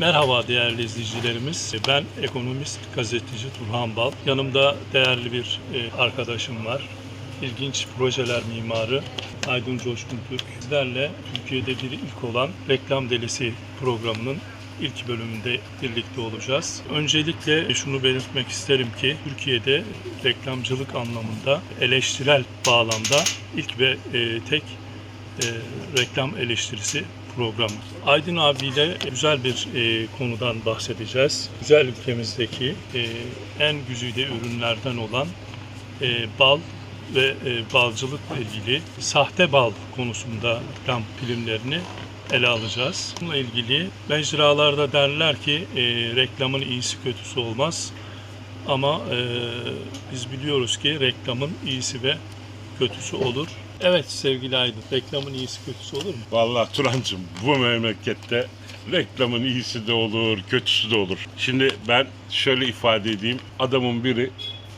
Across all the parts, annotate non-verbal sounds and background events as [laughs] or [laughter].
Merhaba değerli izleyicilerimiz. Ben ekonomist gazeteci Turhan Bal. Yanımda değerli bir e, arkadaşım var. İlginç projeler mimarı Aydın Coşkun Türk. Sizlerle Türkiye'de bir ilk olan Reklam Delisi programının ilk bölümünde birlikte olacağız. Öncelikle şunu belirtmek isterim ki Türkiye'de reklamcılık anlamında eleştirel bağlamda ilk ve e, tek e, reklam eleştirisi programı. Aydın abiyle güzel bir e, konudan bahsedeceğiz. Güzel ülkemizdeki e, en güzide ürünlerden olan e, bal ve e, balcılıkla ilgili sahte bal konusunda reklam filmlerini ele alacağız. Bununla ilgili mecralarda derler ki e, reklamın iyisi kötüsü olmaz. Ama e, biz biliyoruz ki reklamın iyisi ve kötüsü olur. Evet sevgili Aydın, reklamın iyisi kötüsü olur mu? Vallahi Turancığım bu memlekette reklamın iyisi de olur, kötüsü de olur. Şimdi ben şöyle ifade edeyim. Adamın biri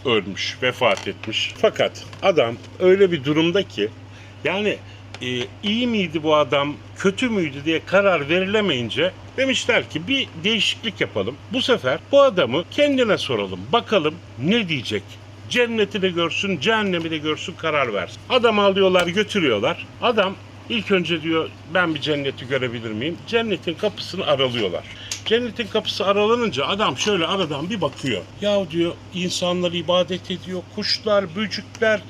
ölmüş, vefat etmiş. Fakat adam öyle bir durumda ki yani e, iyi miydi bu adam, kötü müydü diye karar verilemeyince demişler ki bir değişiklik yapalım. Bu sefer bu adamı kendine soralım. Bakalım ne diyecek? Cenneti de görsün, cehennemi de görsün karar versin. Adamı alıyorlar götürüyorlar. Adam ilk önce diyor ben bir cenneti görebilir miyim? Cennetin kapısını aralıyorlar. Cennetin kapısı aralanınca adam şöyle aradan bir bakıyor. Ya diyor insanlar ibadet ediyor. Kuşlar, böcekler,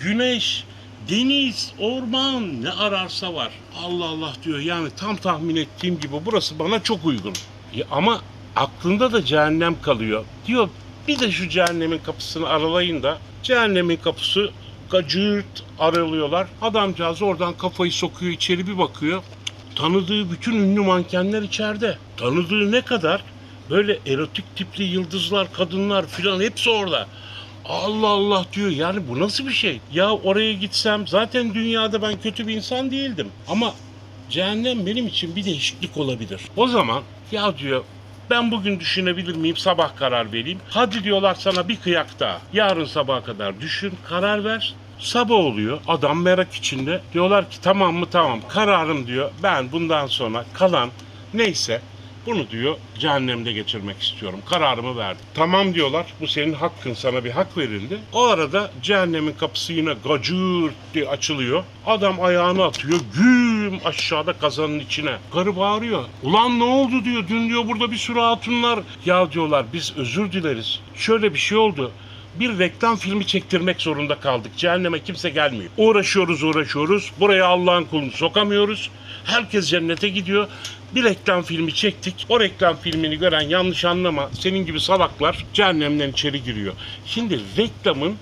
güneş, deniz, orman ne ararsa var. Allah Allah diyor yani tam tahmin ettiğim gibi burası bana çok uygun. Ya ama aklında da cehennem kalıyor. Diyor bir de şu cehennemin kapısını aralayın da cehennemin kapısı gacırt aralıyorlar. Adamcağız oradan kafayı sokuyor içeri bir bakıyor. Tanıdığı bütün ünlü mankenler içeride. Tanıdığı ne kadar? Böyle erotik tipli yıldızlar, kadınlar filan hepsi orada. Allah Allah diyor yani bu nasıl bir şey? Ya oraya gitsem zaten dünyada ben kötü bir insan değildim. Ama cehennem benim için bir değişiklik olabilir. O zaman ya diyor ben bugün düşünebilir miyim sabah karar vereyim. Hadi diyorlar sana bir kıyak daha. Yarın sabaha kadar düşün karar ver. Sabah oluyor adam merak içinde. Diyorlar ki tamam mı tamam kararım diyor. Ben bundan sonra kalan neyse bunu diyor cehennemde geçirmek istiyorum. Kararımı verdim. Tamam diyorlar. Bu senin hakkın. Sana bir hak verildi. O arada cehennemin kapısı yine gacırt diye açılıyor. Adam ayağını atıyor. Güm aşağıda kazanın içine. Karı bağırıyor. Ulan ne oldu diyor. Dün diyor burada bir sürü hatunlar. Ya diyorlar biz özür dileriz. Şöyle bir şey oldu bir reklam filmi çektirmek zorunda kaldık. Cehenneme kimse gelmiyor. Uğraşıyoruz uğraşıyoruz. Buraya Allah'ın kulunu sokamıyoruz. Herkes cennete gidiyor. Bir reklam filmi çektik. O reklam filmini gören yanlış anlama senin gibi salaklar cehennemden içeri giriyor. Şimdi reklamın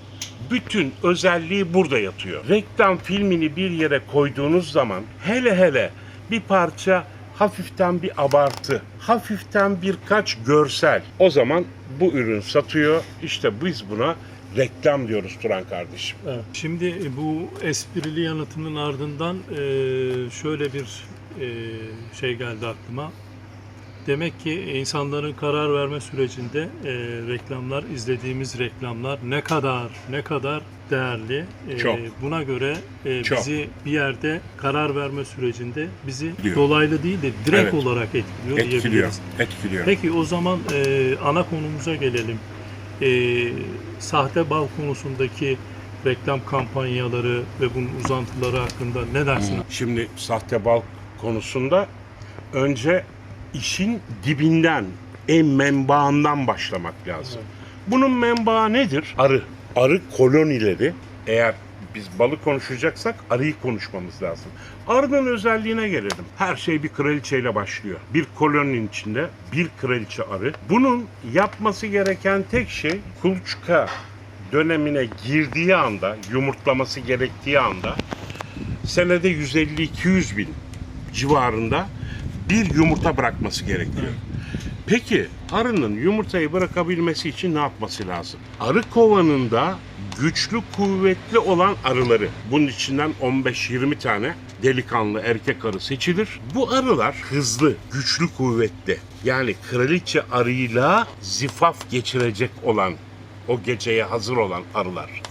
bütün özelliği burada yatıyor. Reklam filmini bir yere koyduğunuz zaman hele hele bir parça hafiften bir abartı, hafiften birkaç görsel. O zaman bu ürün satıyor. İşte biz buna reklam diyoruz Turan kardeşim. Evet. Şimdi e, bu esprili yanıtının ardından e, şöyle bir e, şey geldi aklıma. Demek ki insanların karar verme sürecinde e, reklamlar, izlediğimiz reklamlar ne kadar ne kadar değerli. E, Çok. Buna göre e, Çok. bizi bir yerde karar verme sürecinde bizi Diyor. dolaylı değil de direkt Evet. olarak etkiliyor, Etkiliyor. diyebiliriz. Etkiliyor. Peki o zaman e, ana konumuza gelelim. E, sahte bal konusundaki reklam kampanyaları ve bunun uzantıları hakkında ne dersin? Şimdi sahte bal konusunda önce işin dibinden, en menbaından başlamak lazım. Bunun menbaı nedir? Arı. Arı kolonileri. Eğer biz balı konuşacaksak arıyı konuşmamız lazım. Arının özelliğine gelelim. Her şey bir kraliçeyle başlıyor. Bir koloninin içinde bir kraliçe arı. Bunun yapması gereken tek şey kuluçka dönemine girdiği anda, yumurtlaması gerektiği anda senede 150-200 bin civarında bir yumurta bırakması gerekiyor. Peki arının yumurtayı bırakabilmesi için ne yapması lazım? Arı kovanında güçlü kuvvetli olan arıları bunun içinden 15-20 tane delikanlı erkek arı seçilir. Bu arılar hızlı, güçlü, kuvvetli. Yani kraliçe arıyla zifaf geçirecek olan o geceye hazır olan arılar.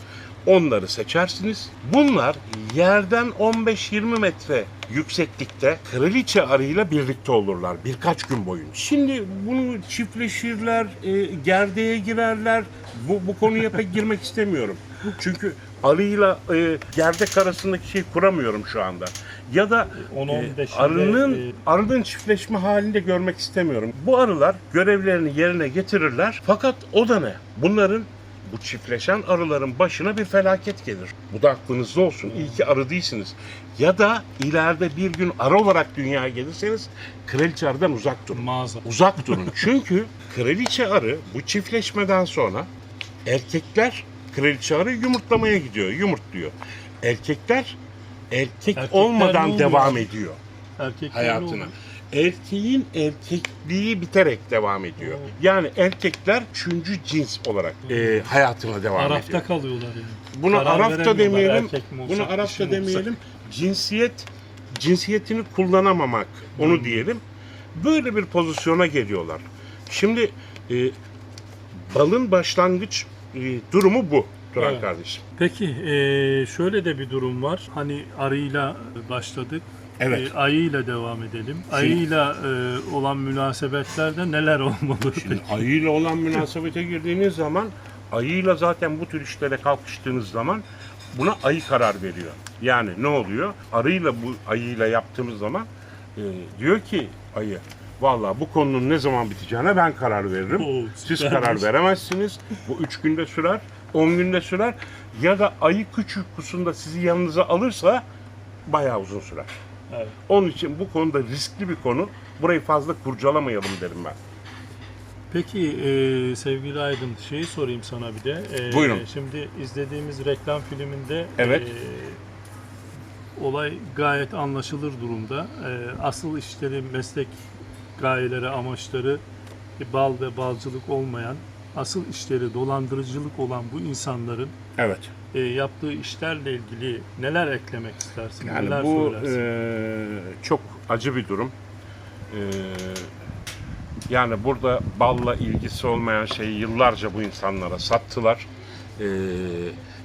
Onları seçersiniz. Bunlar yerden 15-20 metre yükseklikte kraliçe arıyla birlikte olurlar birkaç gün boyunca. Şimdi bunu çiftleşirler, e, gerdeğe girerler. Bu, bu konuya pek girmek istemiyorum. Çünkü arıyla e, gerdek arasındaki şey kuramıyorum şu anda. Ya da 10-15'inde, e, arının e, arının çiftleşme halinde görmek istemiyorum. Bu arılar görevlerini yerine getirirler. Fakat o da ne? Bunların bu çiftleşen arıların başına bir felaket gelir. Bu da aklınızda olsun. İyi ki arı değilsiniz. Ya da ileride bir gün arı olarak dünyaya gelirseniz kraliçe arıdan uzak durun. Mağaza. Uzak durun. [laughs] Çünkü kraliçe arı bu çiftleşmeden sonra erkekler kraliçe arı yumurtlamaya gidiyor. Yumurtluyor. Erkekler erkek Erkekler olmadan ne oluyor? devam ediyor Erkekler ne hayatına. Erkeğin erkekliği biterek devam ediyor. Yani erkekler üçüncü cins olarak e, hayatına devam ediyor. Arafta kalıyorlar yani. Buna Karar veremiyorlar, demeyelim, erkek mi olsak, bunu dişi olsak. demeyelim. Cinsiyet cinsiyetini kullanamamak, onu Hmm. diyelim. Böyle bir pozisyona geliyorlar. Şimdi e, balın başlangıç e, durumu bu Turan Evet. kardeşim. Peki eee, şöyle de bir durum var. Hani arıyla başladık. Evet. Eee, ayıyla devam edelim. Ayıyla eee, olan münasebetlerde neler olmalı? Şimdi ayıyla olan münasebete girdiğiniz zaman ayıyla zaten bu tür işlere kalkıştığınız zaman buna ayı karar veriyor. Yani ne oluyor? Arıyla bu ayıyla yaptığımız zaman e, diyor ki ayı Vallahi bu konunun ne zaman biteceğine ben karar veririm. Oo, Siz karar veremezsiniz. Bu üç günde sürer, on günde sürer. Ya da ayı küçük uykusunda sizi yanınıza alırsa bayağı uzun sürer. Evet. Onun için bu konuda riskli bir konu. Burayı fazla kurcalamayalım derim ben. Peki eee, sevgili Aydın şeyi sorayım sana bir de. Eee, Buyurun. Şimdi izlediğimiz reklam filminde Evet. eee, olay gayet anlaşılır durumda. Eee, asıl işleri, meslek gayeleri, amaçları e, bal ve balcılık olmayan, asıl işleri dolandırıcılık olan bu insanların Evet. E, yaptığı işlerle ilgili neler eklemek istersin? Yani neler bu söylersin? eee, çok acı bir durum. Eee, yani burada balla ilgisi olmayan şeyi yıllarca bu insanlara sattılar. Eee,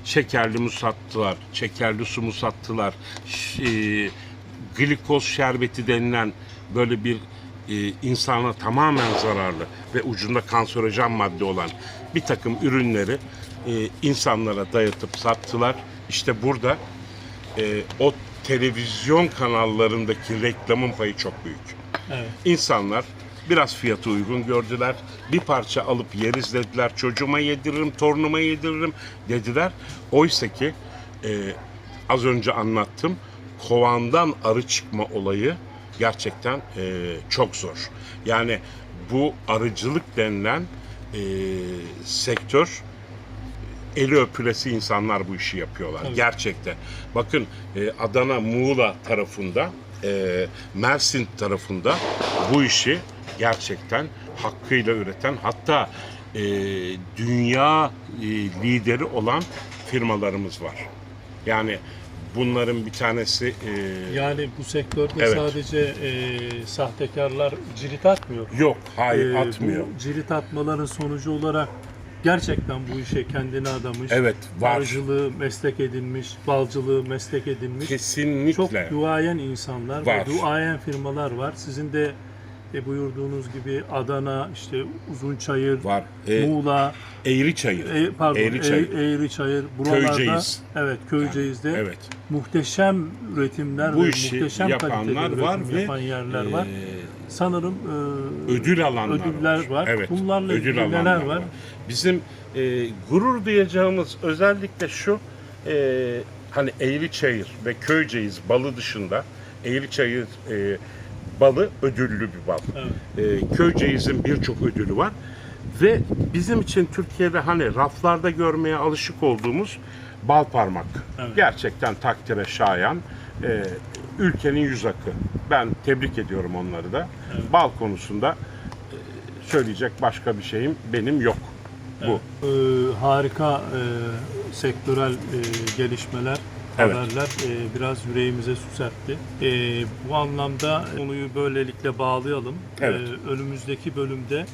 şekerli mu sattılar, şekerli su mu sattılar, eee, glikoz şerbeti denilen böyle bir eee, insana tamamen zararlı ve ucunda kanserojen madde olan bir takım ürünleri eee, insanlara dayatıp sattılar. İşte burada e, o televizyon kanallarındaki reklamın payı çok büyük. evet. İnsanlar biraz fiyatı uygun gördüler. Bir parça alıp yeriz dediler. Çocuğuma yediririm, torunuma yediririm dediler. Oysa ki e, az önce anlattım. Kovandan arı çıkma olayı gerçekten e, çok zor. Yani bu arıcılık denilen e, sektör eli öpülesi insanlar bu işi yapıyorlar. Tabii. Gerçekten. Bakın e, Adana, Muğla tarafında, e, Mersin tarafında bu işi gerçekten hakkıyla üreten hatta e, dünya e, lideri olan firmalarımız var. Yani bunların bir tanesi e, Yani bu sektörde Evet. sadece e, sahtekarlar cirit atmıyor. yok, hayır E, atmıyor. Bu cirit atmaların sonucu olarak gerçekten bu işe kendini adamış. Evet, var. Arıcılığı meslek edinmiş, balcılığı meslek edinmiş. Kesinlikle. Çok duayen insanlar Var. ve duayen firmalar var. Sizin de e, buyurduğunuz gibi Adana, işte Uzunçayır, var. E, Muğla, Eğri çayı. e, pardon, Eğriçayır. Eğri, Eğriçayır, buralarda, Köyceğiz. evet Köyceğiz'de Evet. muhteşem üretimler Bu ve işi muhteşem yapanlar var ve yapan yerler e, var. Sanırım e, ödül alanlar ödüller var. Evet. Bunlarla ödül neler var? Bizim e, gurur duyacağımız özellikle şu e, hani Eğriçayır ve Köyceğiz balı dışında Eğriçayır e, balı ödüllü bir bal. Evet. E, Köyceğiz'in birçok ödülü var ve bizim için Türkiye'de hani raflarda görmeye alışık olduğumuz bal parmak. Evet. Gerçekten takdire şayan. e, ülkenin yüz akı. Ben tebrik ediyorum onları da. Bal konusunda e, söyleyecek başka bir şeyim benim yok. Bu. E, harika e, sektörel e, gelişmeler, Evet. haberler e, biraz yüreğimize su serpti. E, bu anlamda konuyu böylelikle bağlayalım. Evet. E, önümüzdeki bölümde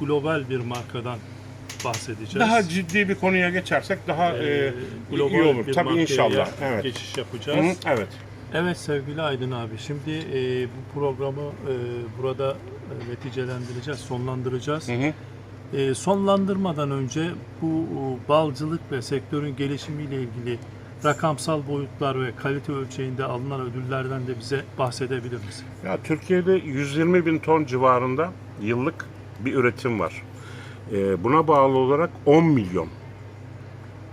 global bir markadan bahsedeceğiz. Daha ciddi bir konuya geçersek daha Ee, e, global iyi olur. bir Tabii inşallah. Evet. geçiş Hı, yapacağız. evet. Evet sevgili Aydın abi şimdi e, bu programı e, burada e, neticelendireceğiz, sonlandıracağız. Hı hı. E, sonlandırmadan önce bu e, balcılık ve sektörün gelişimiyle ilgili rakamsal boyutlar ve kalite ölçeğinde alınan ödüllerden de bize bahsedebilir misin? Ya Türkiye'de 120 bin ton civarında yıllık bir üretim var. Ee, buna bağlı olarak 10 milyon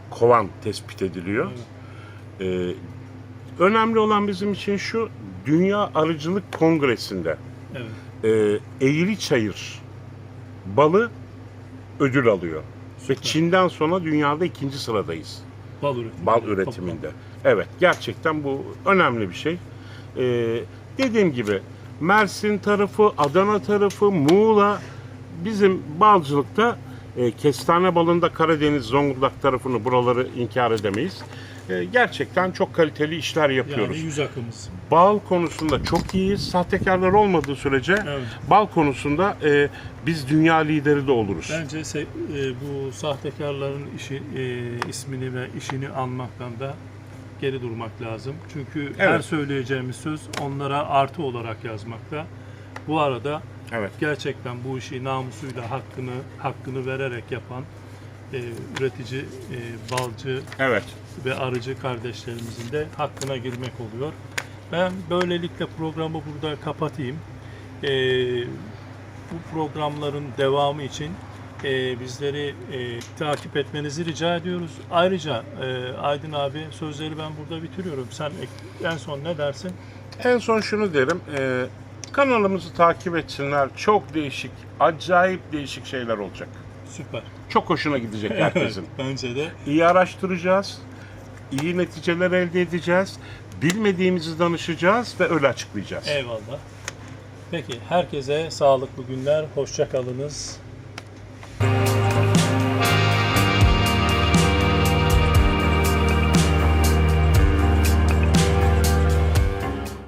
kovan tespit ediliyor. Ee, önemli olan bizim için şu, Dünya Arıcılık Kongresi'nde Evet. e, Eğri Çayır balı ödül alıyor. Ve Süper. Çin'den sonra dünyada ikinci sıradayız. Bal üretimi. Bal üretiminde. Evet, gerçekten bu önemli bir şey. Ee, dediğim gibi Mersin tarafı, Adana tarafı, Muğla bizim balcılıkta e, kestane balında Karadeniz, Zonguldak tarafını buraları inkar edemeyiz. E, gerçekten çok kaliteli işler yapıyoruz. Yani yüz akımız. Bal konusunda çok iyiyiz. Sahtekarlar olmadığı sürece Evet. bal konusunda e, biz dünya lideri de oluruz. Bence se- e, bu sahtekarların işi e, ismini ve işini almaktan da geri durmak lazım. Çünkü her Evet. söyleyeceğimiz söz onlara artı olarak yazmakta. Bu arada Evet. gerçekten bu işi namusuyla hakkını hakkını vererek yapan e, üretici, e, balcı Evet. Ve arıcı kardeşlerimizin de hakkına girmek oluyor. Ben böylelikle programı burada kapatayım. Ee, bu programların devamı için e, bizleri e, takip etmenizi rica ediyoruz. Ayrıca e, Aydın abi sözleri ben burada bitiriyorum. Sen en son ne dersin? En son şunu derim. e, kanalımızı takip etsinler. Çok değişik, acayip değişik şeyler olacak. Süper. Çok hoşuna gidecek [laughs] herkesin. Bence de. iyi araştıracağız. İyi neticeler elde edeceğiz. Bilmediğimizi danışacağız ve öyle açıklayacağız. Eyvallah. Peki herkese sağlıklı günler. Hoşça kalınız.